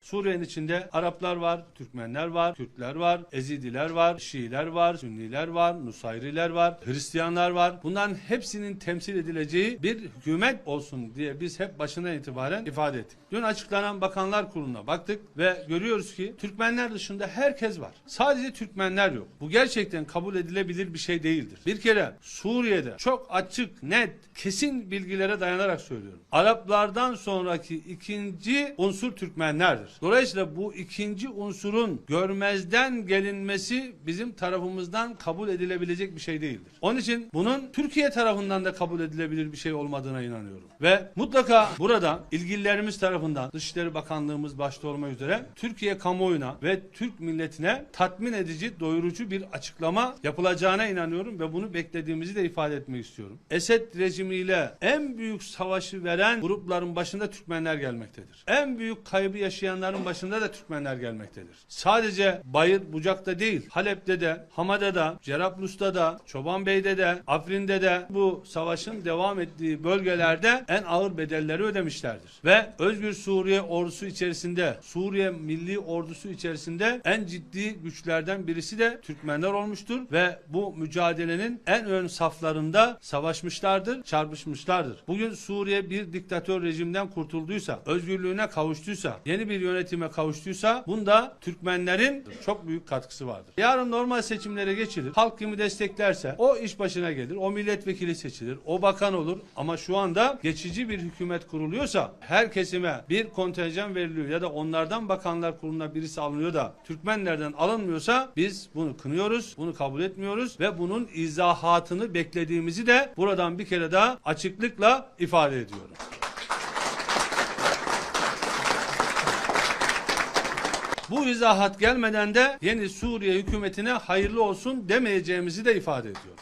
Suriye'nin içinde Araplar var, Türkmenler var, Kürtler var, Ezidiler var, Şiiler var, Sünniler var, Nusayriler var, Hristiyanlar var. Bunların hepsinin temsil edileceği bir hükümet olsun diye biz hep başından itibaren ifade ettik. Dün açıklanan Bakanlar Kurulu'na baktık ve görüyoruz ki Türkmenler dışında herkes var. Sadece Türkmenler yok. Bu gerçekten kabul edilebilir bir şey değildir. Bir kere Suriye'de çok açık, net, kesin bilgilere dayanarak söylüyorum. Araplardan sonraki ikinci unsur Türkmenlerdir. Dolayısıyla bu ikinci unsurun görmezden gelinmesi bizim tarafımızdan kabul edilebilecek bir şey değildir. Onun için bunun Türkiye tarafından da kabul edilebilir bir şey olmadığına inanıyorum. Ve mutlaka burada ilgililerimiz tarafından Dışişleri Bakanlığımız başta olmak üzere Türkiye kamuoyuna ve Türk milletine tatmin edici, doyurucu bir açıklama yapılacağına inanıyorum ve bunu beklediğimizi de ifade etmek istiyorum. Esed rejimiyle en büyük savaşı veren grupların başında Türkmenler gelmektedir. En büyük kaybı yaşayanların başında da Türkmenler gelmektedir. Sadece Bayır Bucak'ta değil, Halep'te de, Hamada'da, Cerablus'ta da, Çobanbey'de de, Afrin'de de bu savaşın devam ettiği bölgelerde en ağır bedelleri ödemişlerdir. Ve Özgür Suriye ordusu içerisinde, Suriye Milli Ordusu içerisinde en ciddi güçlerden birisi de Türkmenler olmuştur ve bu mücadelenin en ön saflarında savaşmışlardır, çarpışmışlardır. Bugün Suriye bir diktatör rejimden kurtulduysa, özgürlüğüne kavuştuysa, yeni bir yönetime kavuştuysa bunda Türkmenlerin çok büyük katkısı vardır. Yarın normal seçimlere geçilir. Halk kimi desteklerse o iş başına gelir. O milletvekili seçilir. O bakan olur. Ama şu anda geçici bir hükümet kuruluyorsa her kesime bir kontenjan veriliyor ya da onlardan bakanlar kuruluna birisi alınıyor da Türkmenlerden alınmıyorsa biz bunu kınıyoruz. Bunu kabul etmiyoruz ve bunun izahatını beklediğimizi de buradan bir kere daha açıklıkla ifade ediyorum. Bu izahat gelmeden de yeni Suriye hükümetine hayırlı olsun demeyeceğimizi de ifade ediyorum.